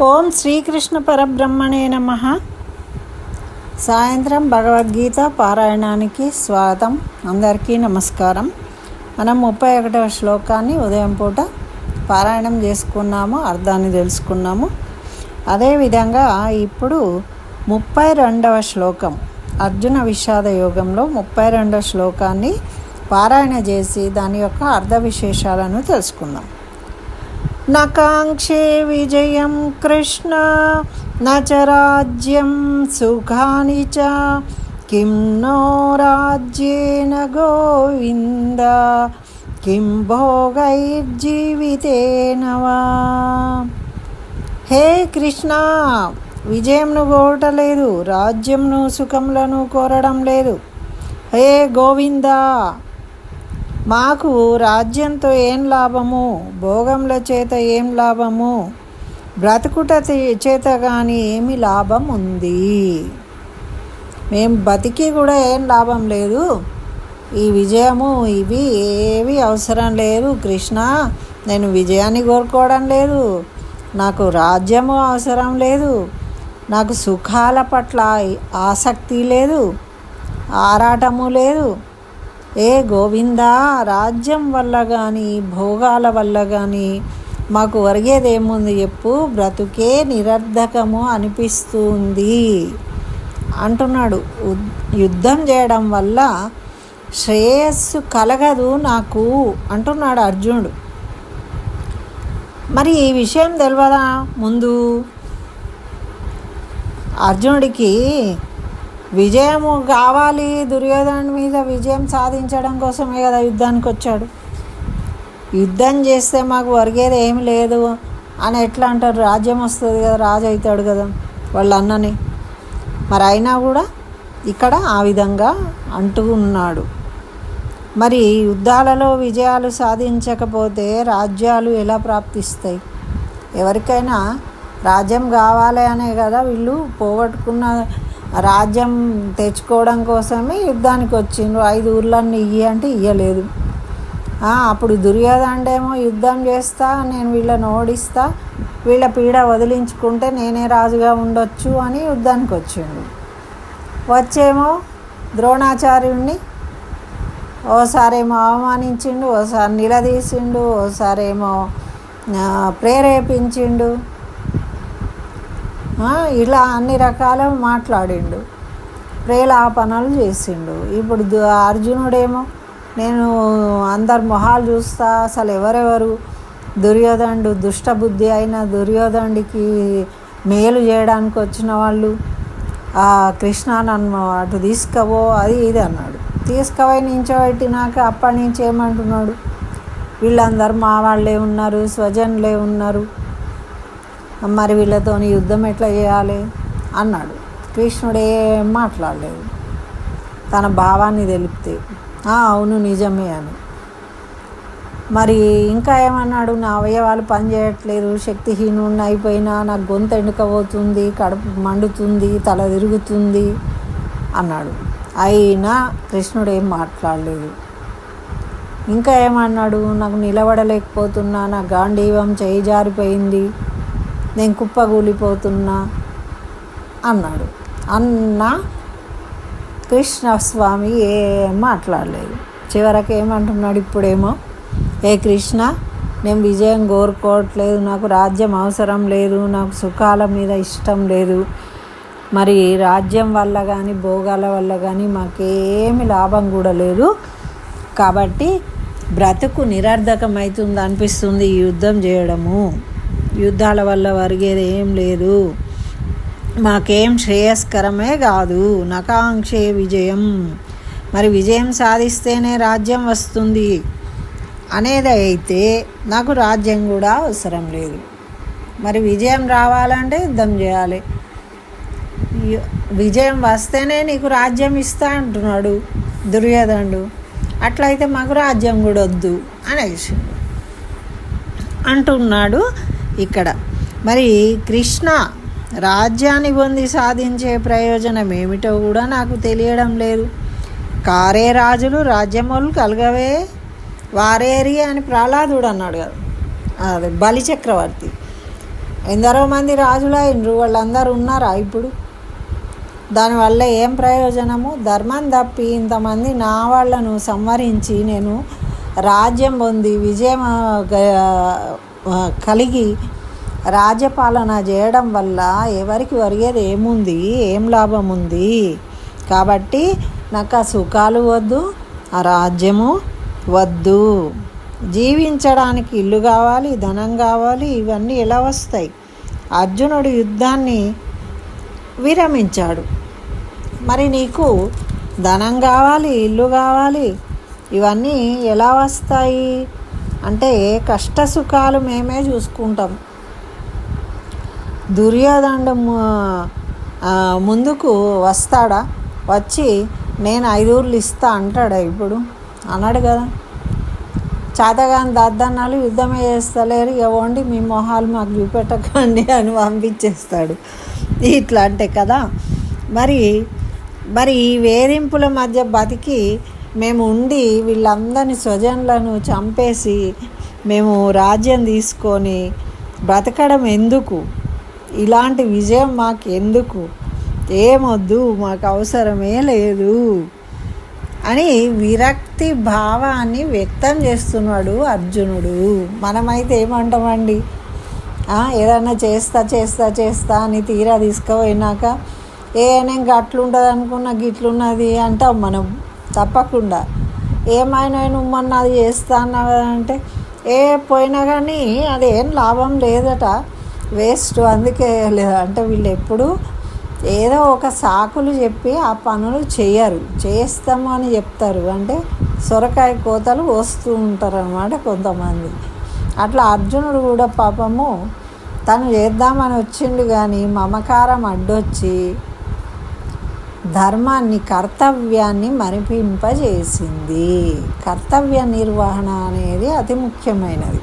ఓం శ్రీకృష్ణ పరబ్రహ్మణే నమ. సాయంత్రం భగవద్గీత పారాయణానికి స్వాగతం. అందరికీ నమస్కారం. మనం ముప్పై ఒకటవ శ్లోకాన్ని ఉదయం పూట పారాయణం చేసుకున్నాము అర్థాన్ని తెలుసుకున్నాము. అదేవిధంగా ఇప్పుడు ముప్పై రెండవ శ్లోకం అర్జున విషాద యోగంలో ముప్పై రెండవ శ్లోకాన్ని పారాయణ చేసి దాని యొక్క అర్థ విశేషాలను తెలుసుకుందాం. నకాంక్షే విజయం కృష్ణ. నచరాజ్యం సుఖాని చ. కిం నో రాజ్యేన గోవింద. కిం భోగైర్జీవితేన వా. హే కృష్ణ! విజయంను కోరటలేదు రాజ్యంను సుఖములను కోరడం లేదు. హే గోవిందా! మాకు రాజ్యంతో ఏం లాభము? భోగముల చేత ఏం లాభము? బ్రతుకుట చేత కానీ ఏమి లాభం ఉంది మేము బతికి కూడా ఏం లాభం లేదు. ఈ విజయము ఇవి ఏవి అవసరం లేదు. కృష్ణ నేను విజయాన్ని కోరుకోవడం లేదు. నాకు రాజ్యము అవసరం లేదు. నాకు సుఖాల పట్ల ఆసక్తి లేదు. ఆరాటము లేదు. ఏ గోవిందా రాజ్యం వల్ల కానీ భోగాల వల్ల కానీ మాకు ఒరిగేదేముంది చెప్పు బ్రతుకే నిరర్ధకము అనిపిస్తుంది. అంటున్నాడు. యుద్ధం చేయడం వల్ల శ్రేయస్సు కలగదు నాకు అంటున్నాడు అర్జునుడు. మరి ఈ విషయం తెలియదా ముందు? అర్జునుడికి విజయము కావాలి దుర్యోధను మీద విజయం సాధించడం కోసమే కదా యుద్ధానికి వచ్చాడు. యుద్ధం చేస్తే మాకు ఒరిగేది ఏమి లేదు అని ఎట్లా అంటారు? రాజ్యం వస్తుంది కదా రాజు అవుతాడు కదా వాళ్ళ అన్నని మరి అయినా కూడా ఇక్కడ ఆ విధంగా అంటూ ఉన్నాడు. మరి యుద్ధాలలో విజయాలు సాధించకపోతే రాజ్యాలు ఎలా ప్రాప్తిస్తాయి? ఎవరికైనా రాజ్యం కావాలి అనే కదా వీళ్ళు పోగొట్టుకున్న రాజ్యం తెచ్చుకోవడం కోసమే యుద్ధానికి వచ్చిండ్రు. ఐదు ఊర్లన్నీ ఇయ్యి అంటే ఇయ్యలేదు. అప్పుడు దుర్యోధనుడేమో యుద్ధం చేస్తా నేను వీళ్ళని ఓడిస్తా వీళ్ళ పీడ వదిలించుకుంటే నేనే రాజుగా ఉండొచ్చు అని యుద్ధానికి వచ్చిండు. వచ్చేమో ద్రోణాచార్యుణ్ణి ఓసారేమో అవమానించిండు ఓసారి నిలదీసిండు ఓసారేమో ప్రేరేపించిండు. ఇలా అన్ని రకాల మాట్లాడిండు. ప్రేలాపనలు చేసిండు. ఇప్పుడు దు- అర్జునుడేమో నేను అందరు మొహాలు చూస్తా అసలు ఎవరెవరు దుర్యోధనుడు దుష్టబుద్ధి అయిన దుర్యోధనుడికి మేలు చేయడానికి వచ్చిన వాళ్ళు ఆ కృష్ణ నన్ను అటు తీసుకపో అది ఇది అన్నాడు. తీసుకుపోయి నించోబెట్టినాక అప్పటి నుంచి ఏమంటున్నాడు? వీళ్ళందరూ మా వాళ్ళే ఉన్నారు స్వజనులే ఉన్నారు. మరి వీళ్ళతోని యుద్ధం ఎట్లా చేయాలి? అన్నాడు. కృష్ణుడే మాట్లాడలేదు. తన భావాన్ని తెలిపితే అవును నిజమే అని. మరి ఇంకా ఏమన్నాడు? నా అవయవాలు పనిచేయట్లేదు శక్తిహీనుడిని అయిపోయినా నాకు గొంతు ఎండుకపోతుంది కడుపు మండుతుంది తల తిరుగుతుంది అన్నాడు. అయినా కృష్ణుడు ఏం మాట్లాడలేదు. ఇంకా ఏమన్నాడు? నాకు నిలబడలేకపోతున్నా నా గాంధీవం చేయి జారిపోయింది. నేను కుప్పగూలిపోతున్నా అన్నాడు. అన్న కృష్ణస్వామి ఏం మాట్లాడలేదు. చివరకు ఏమంటున్నాడు ఇప్పుడేమో ఏ కృష్ణ నేను విజయం కోరుకోవట్లేదు నాకు రాజ్యం అవసరం లేదు నాకు సుఖాల మీద ఇష్టం లేదు. మరి రాజ్యం వల్ల కానీ భోగాల వల్ల కానీ మాకేమి లాభం కూడా లేదు. కాబట్టి బ్రతుకు నిరర్ధకమవుతుంది అనిపిస్తుంది ఈ యుద్ధం చేయడము. యుద్ధాల వల్ల ఒరిగేది ఏం లేదు. మాకేం శ్రేయస్కరమే కాదు. నకాంక్షే విజయం. మరి విజయం సాధిస్తేనే రాజ్యం వస్తుంది. అనేది అయితే నాకు రాజ్యం కూడా అవసరం లేదు. మరి విజయం రావాలంటే యుద్ధం చేయాలి. విజయం వస్తేనే నీకు రాజ్యం ఇస్తా అంటున్నాడు దుర్యోధనుడు. అట్లయితే మాకు రాజ్యం కూడా వద్దు అనేసి అంటున్నాడు ఇక్కడ. మరి కృష్ణ రాజ్యాన్ని పొంది సాధించే ప్రయోజనం ఏమిటో కూడా నాకు తెలియడం లేదు. కారే రాజులు రాజ్యములు కలగవే వారేరి అని ప్రహ్లాదుడు అన్నాడు కదా. అదే బలిచక్రవర్తి ఎందరో మంది రాజులు అయినరు వాళ్ళందరూ ఉన్నారా ఇప్పుడు? దానివల్ల ఏం ప్రయోజనము? ధర్మం తప్పి ఇంతమంది నా వాళ్ళను సంవరించి నేను రాజ్యం పొంది విజయం గ- కలిగి రాజ్యపాలన చేయడం వల్ల ఎవరికి ఒరిగేది ఏముంది? ఏం లాభం ఉంది కాబట్టి నాకు ఆ సుఖాలు వద్దు ఆ రాజ్యము వద్దు. జీవించడానికి ఇల్లు కావాలి ధనం కావాలి ఇవన్నీ ఎలా వస్తాయి? అర్జునుడు యుద్ధాన్ని విరమించాడు. మరి నీకు ధనం కావాలి ఇల్లు కావాలి ఇవన్నీ ఎలా వస్తాయి? అంటే కష్ట సుఖాలు మేమే చూసుకుంటాం. దుర్యోధనం ముందుకు వస్తాడా? వచ్చి నేను ఐదుగురులు ఇస్తా అంటాడా ఇప్పుడు? అన్నాడు కదా. చేతగాని దద్దన్నాలు యుద్ధమే చేస్తలేరు. ఇక మీ మొహాలు మాకు చూపెట్టకండి అని పంపించేస్తాడు. ఇట్లా అంటే కదా. మరి మరి ఈ వేధింపుల మధ్య బతికి మేము ఉండి వీళ్ళందరినీ స్వజనులను చంపేసి మేము రాజ్యం తీసుకొని బ్రతకడం ఎందుకు? ఇలాంటి విజయం మాకు ఎందుకు ఏమొద్దు మాకు అవసరమే లేదు అని విరక్తి భావాన్ని వ్యక్తం చేస్తున్నాడు అర్జునుడు. మనమైతే ఏమంటామండి? ఏదైనా చేస్తా చేస్తా చేస్తా అని తీరా తీసుకుపోయినాక ఏ నేను అట్లుంటుంది అనుకున్నా గిట్లున్నది అంటాం మనం. తప్పకుండా. ఏమైనా నువ్వు మొన్న అది చేస్తా అంటే ఏ పోయినా కానీ అది ఏం లాభం లేదట. వేస్ట్. అందుకే లేదు అంటే వీళ్ళు ఎప్పుడు ఏదో ఒక సాకులు చెప్పి ఆ పనులు చేయరు చేస్తాము అని చెప్తారు. అంటే సొరకాయ కోతలు వస్తూ ఉంటారు కొంతమంది. అట్లా అర్జునుడు కూడా పాపము తను చేద్దామని వచ్చిండు కానీ మమకారం అడ్డొచ్చి ధర్మాన్ని కర్తవ్యాన్ని మరిపింపజేసింది. కర్తవ్య నిర్వహణ అనేది అతి ముఖ్యమైనది.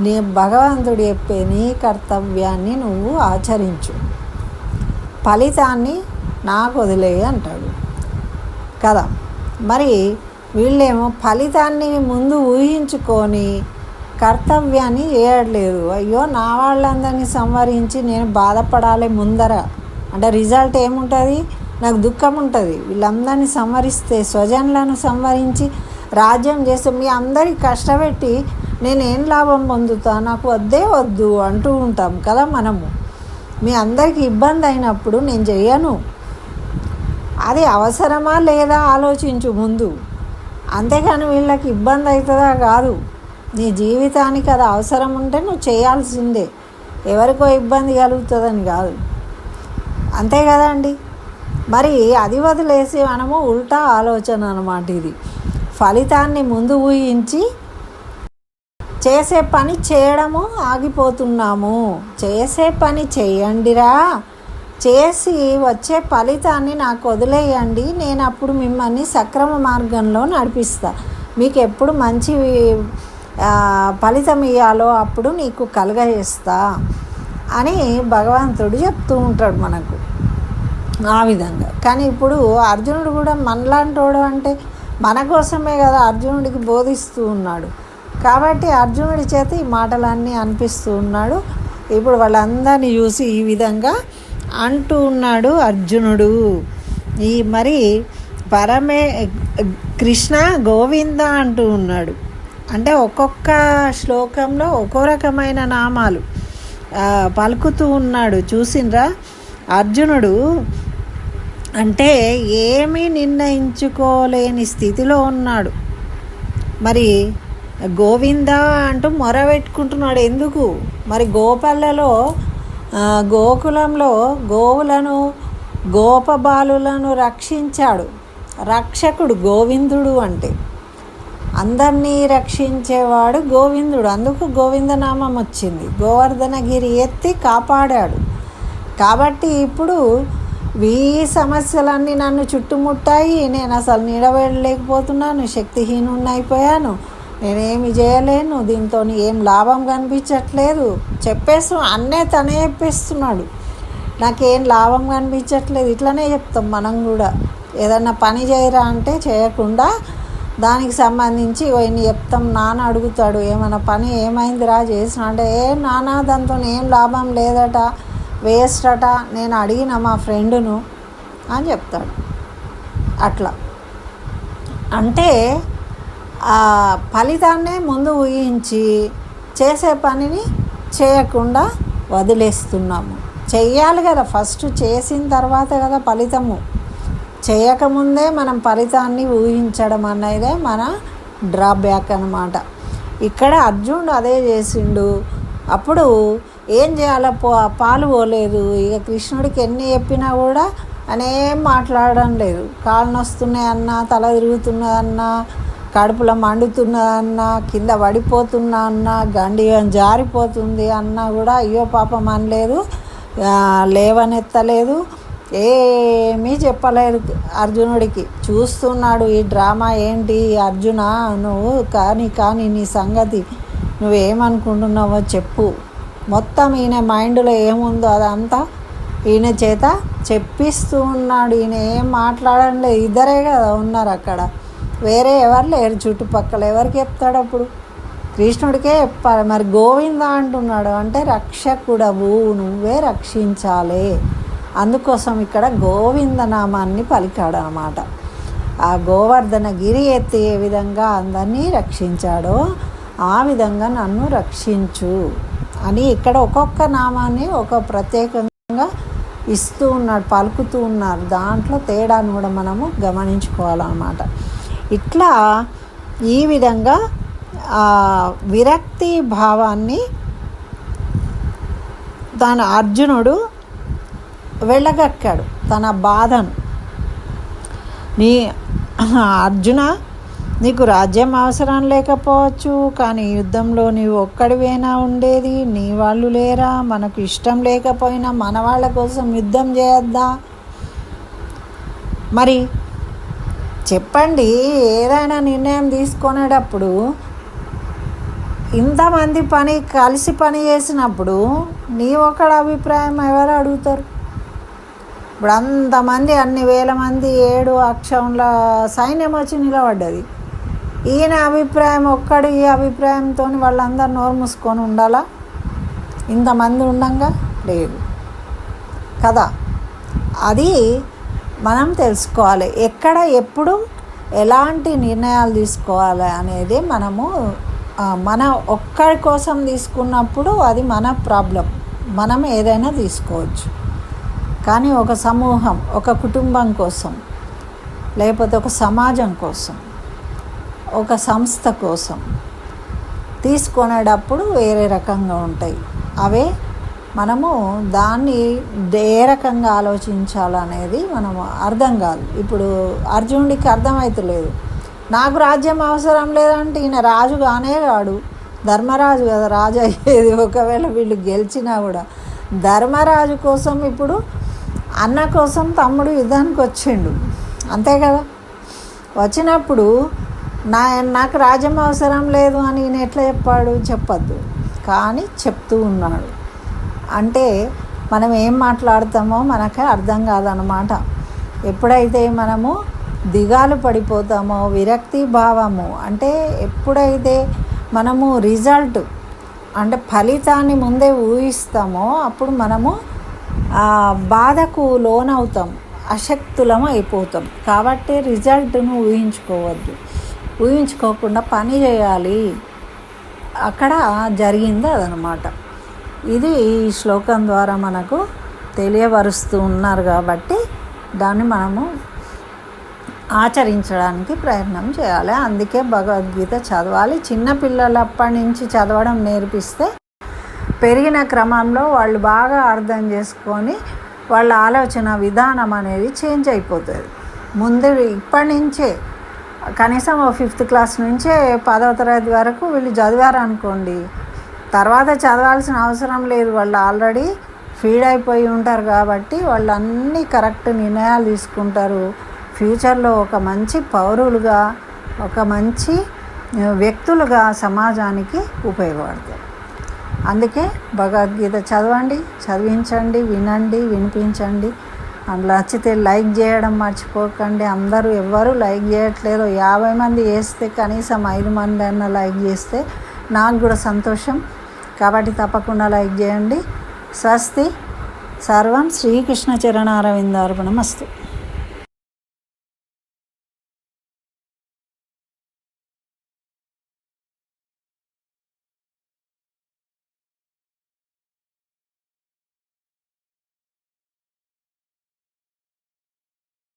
నీ భగవంతుడు చెప్పే నీ కర్తవ్యాన్ని నువ్వు ఆచరించు. ఫలితాన్ని నాకు వదిలేయి అంటాడు. కదా? మరి వీళ్ళేమో ఫలితాన్ని ముందు ఊహించుకొని కర్తవ్యాన్ని చేయట్లేదు. అయ్యో నా వాళ్ళందరినీ సంవరించి నేను బాధపడాలి ముందర. అంటే రిజల్ట్ ఏముంటుంది? నాకు దుఃఖం ఉంటుంది వీళ్ళందరినీ సంవరిస్తే స్వజనులను సంవరించి రాజ్యం చేస్తే మీ అందరికి కష్టపెట్టి నేనేం లాభం పొందుతా? నాకు వద్దే వద్దు అంటూ ఉంటాం కదా మనము. మీ అందరికి ఇబ్బంది అయినప్పుడు నేను చేయను. అది అవసరమా లేదా ఆలోచించు ముందు. అంతేకాని వీళ్ళకి ఇబ్బంది అవుతుందా కాదు. నీ జీవితానికి అది అవసరం ఉంటే నువ్వు చేయాల్సిందే. ఎవరికో ఇబ్బంది కలుగుతుందని కాదు. అంతే కదండి మరి అది వదిలేసి మనము ఉల్టా ఆలోచన అనమాట ఇది. ఫలితాన్ని ముందు ఊహించి చేసే పని చేయడము ఆగిపోతున్నాము. చేసే పని చేయండిరా. చేసి వచ్చే ఫలితాన్ని నాకు వదిలేయండి. నేను అప్పుడు మిమ్మల్ని సక్రమ మార్గంలో నడిపిస్తా. మీకు ఎప్పుడు మంచి ఫలితం ఇవ్వాలో అప్పుడు నీకు కలగజేస్తా అని భగవంతుడు చెప్తూ ఉంటాడు మనకు. ఆ విధంగా. కానీ ఇప్పుడు అర్జునుడు కూడా మనలాంటోడు అంటే మన కోసమే కదా అర్జునుడికి బోధిస్తూ ఉన్నాడు. కాబట్టి అర్జునుడి చేత ఈ మాటలన్నీ అనిపిస్తూ ఉన్నాడు. ఇప్పుడు వాళ్ళందరినీ చూసి ఈ విధంగా అంటూ ఉన్నాడు అర్జునుడు. ఈ మరి పరమే కృష్ణ గోవింద అంటూ ఉన్నాడు. అంటే ఒక్కొక్క శ్లోకంలో ఒక్కో రకమైన నామాలు పలుకుతూ ఉన్నాడు. చూసిండ్రా అర్జునుడు అంటే ఏమీ నిర్ణయించుకోలేని స్థితిలో ఉన్నాడు. మరి గోవింద అంటూ మొర పెట్టుకుంటున్నాడు ఎందుకు? మరి గోపల్లలో గోకులంలో గోవులను గోపబాలులను రక్షించాడు. రక్షకుడు గోవిందుడు అంటే. అందరినీ రక్షించేవాడు గోవిందుడు. అందుకు గోవిందనామం వచ్చింది. గోవర్ధనగిరి ఎత్తి కాపాడాడు. కాబట్టి ఇప్పుడు వీ సమస్యలన్నీ నన్ను చుట్టుముట్టాయి. నేను అసలు నిలబడలేకపోతున్నాను శక్తిహీనుని అయిపోయాను నేనేమి చేయలేను. దీంతో ఏం లాభం కనిపించట్లేదు. చెప్పేసి అన్నే తనే చెప్పేస్తున్నాడు. నాకేం లాభం కనిపించట్లేదు. ఇట్లనే చెప్తాం మనం కూడా. ఏదన్నా పని చేయరా అంటే చేయకుండా దానికి సంబంధించి ఇన్ని చెప్తాం. నాన్న అడుగుతాడు ఏమైనా పని ఏమైందిరా? చేసిన అంటే ఏ నాన్న దాంతో ఏం లాభం లేదట. వేస్ట్ అట నేను అడిగిన మా ఫ్రెండును అని చెప్తాడు. అట్లా. అంటే ఆ ఫలితాన్నే ముందు ఊహించి చేసే పనిని చేయకుండా వదిలేస్తున్నాము. చెయ్యాలి కదా ఫస్ట్ చేసిన తర్వాత కదా ఫలితము. చేయకముందే మనం ఫలితాన్ని ఊహించడం అనేదే మన డ్రాబ్యాక్ అనమాట ఇక్కడ అర్జునుడు అదే చేసిండు. అప్పుడు ఏం చేయాలో? పో పాలు పోలేదు. ఇక కృష్ణుడికి ఎన్ని చెప్పినా కూడా అనేం మాట్లాడడం లేదు. కాళ్ళు నొస్తున్నాయన్నా తల తిరుగుతున్నదన్నా కడుపులో మండుతున్నదన్నా కింద పడిపోతున్నా అన్నా గండి జారిపోతుంది అన్నా కూడా అయ్యో పాపం అనలేదు. లేవనెత్తలేదు. ఏమీ చెప్పలేదు అర్జునుడికి. చూస్తున్నాడు ఈ డ్రామా ఏంటి? అర్జున నువ్వు కానీ కానీ నీ సంగతి నువ్వేమనుకుంటున్నావో చెప్పు. మొత్తం ఈయన మైండ్లో ఏముందో అదంతా ఈయన చేత చెప్పిస్తూ ఉన్నాడు. ఈయన ఏం మాట్లాడడం లేదు ఇద్దరే కదా ఉన్నారు అక్కడ. వేరే ఎవరు లేరు చుట్టుపక్కల. ఎవరికి చెప్తాడు అప్పుడు? కృష్ణుడికే చెప్పాలి. మరి గోవింద అంటున్నాడు అంటే రక్షకుడవు నువ్వే రక్షించాలి. అందుకోసం ఇక్కడ గోవింద నామాన్ని పలికాడు అనమాట ఆ గోవర్ధన గిరి ఎత్తి ఏ విధంగా అందరినీ రక్షించాడో ఆ విధంగా నన్ను రక్షించు. అని ఇక్కడ ఒక్కొక్క నామాన్ని ఒక ప్రత్యేకంగా ఇస్తూ ఉన్నాడు పలుకుతూ ఉన్నారు. దాంట్లో తేడాను కూడా మనము గమనించుకోవాలన్నమాట. ఇట్లా ఈ విధంగా విరక్తి భావాన్ని తన అర్జునుడు వెళ్ళగక్కాడు తన బాధను. నీ అర్జున నీకు రాజ్యం అవసరం లేకపోవచ్చు కానీ యుద్ధంలో నీవు ఒక్కడివేనా ఉండేది నీ వాళ్ళు లేరా? మనకు ఇష్టం లేకపోయినా మన వాళ్ళ కోసం యుద్ధం చేయొద్దా? మరి చెప్పండి ఏదైనా నిర్ణయం తీసుకునేటప్పుడు ఇంతమంది పని కలిసి పని చేసినప్పుడు నీ ఒక్కడ అభిప్రాయం ఎవరు అడుగుతారు? ఇప్పుడు అంతమంది అన్ని వేల మంది ఏడు అక్షంల సైన్యం వచ్చి నిలబడ్డది. ఈయన అభిప్రాయం ఒక్కడి ఈ అభిప్రాయంతో వాళ్ళందరూ నోరు మూసుకొని ఉండాలా? ఇంతమంది ఉండంగా? లేదు. కదా? అది మనం తెలుసుకోవాలి. ఎక్కడ ఎప్పుడు ఎలాంటి నిర్ణయాలు తీసుకోవాలి అనేది మనము మన ఒక్కడి కోసం తీసుకున్నప్పుడు అది మన ప్రాబ్లం. మనం ఏదైనా తీసుకోవచ్చు. కానీ ఒక సమూహం ఒక కుటుంబం కోసం లేకపోతే ఒక సమాజం కోసం ఒక సంస్థ కోసం తీసుకునేటప్పుడు వేరే రకంగా ఉంటాయి. అవే మనము దాన్ని ఏ రకంగా ఆలోచించాలనేది మనము అర్థం కాదు. ఇప్పుడు అర్జునుడికి అర్థమవుతలేదు నాకు రాజ్యం అవసరం లేదంటే ఈయన రాజు కానే కాడు ధర్మరాజు కదా రాజు అయ్యేది. ఒకవేళ వీళ్ళు గెలిచినా కూడా ధర్మరాజు కోసం ఇప్పుడు అన్న కోసం తమ్ముడు యుద్ధానికి వచ్చిండు. అంతే కదా? వచ్చినప్పుడు నా నాకు రాజ్యం అవసరం లేదు అని ఈయన ఎట్లా చెప్పాడు? చెప్పద్దు. కానీ చెప్తూ ఉన్నాడు. అంటే మనం ఏం మాట్లాడతామో మనకు అర్థం కాదనమాట ఎప్పుడైతే మనము దిగాలు పడిపోతామో విరక్తి భావము అంటే ఎప్పుడైతే మనము రిజల్ట్ అంటే ఫలితాన్ని ముందే ఊహిస్తామో అప్పుడు మనము బాధకు లోనవుతాం. అశక్తులం అయిపోతాం. కాబట్టి రిజల్ట్ను ఊహించుకోవద్దు. ఊహించుకోకుండా పని చేయాలి. అక్కడ జరిగింది అదనమాట. ఇది ఈ శ్లోకం ద్వారా మనకు తెలియపరుస్తూ ఉన్నారు కాబట్టి దాన్ని మనము ఆచరించడానికి ప్రయత్నం చేయాలి. అందుకే భగవద్గీత చదవాలి. చిన్నపిల్లలప్పటి నుంచి చదవడం నేర్పిస్తే పెరిగిన క్రమంలో వాళ్ళు బాగా అర్థం చేసుకొని వాళ్ళ ఆలోచన విధానం అనేది చేంజ్ అయిపోతుంది. ముందు ఇప్పటి నుంచే కనీసం ఫిఫ్త్ క్లాస్ నుంచే పదవ తరగతి వరకు వీళ్ళు చదివారు అనుకోండి. తర్వాత చదవాల్సిన అవసరం లేదు. వాళ్ళు ఆల్రెడీ ఫీడ్ అయిపోయి ఉంటారు కాబట్టి వాళ్ళు అన్నీ కరెక్ట్ నిర్ణయాలు తీసుకుంటారు. ఫ్యూచర్లో ఒక మంచి పౌరులుగా ఒక మంచి వ్యక్తులుగా సమాజానికి ఉపయోగపడతారు. అందుకే భగవద్గీత చదవండి చదివించండి వినండి వినిపించండి. నచ్చితే లైక్ చేయడం మర్చిపోకండి. అందరూ ఎవ్వరూ లైక్ చేయట్లేదు. యాభై మంది వేస్తే కనీసం ఐదు మంది అన్న లైక్ చేస్తే నాకు కూడా సంతోషం. కాబట్టి తప్పకుండా లైక్ చేయండి. స్వస్తి. సర్వం శ్రీకృష్ణ చరణారవిందార్పణం. అస్తు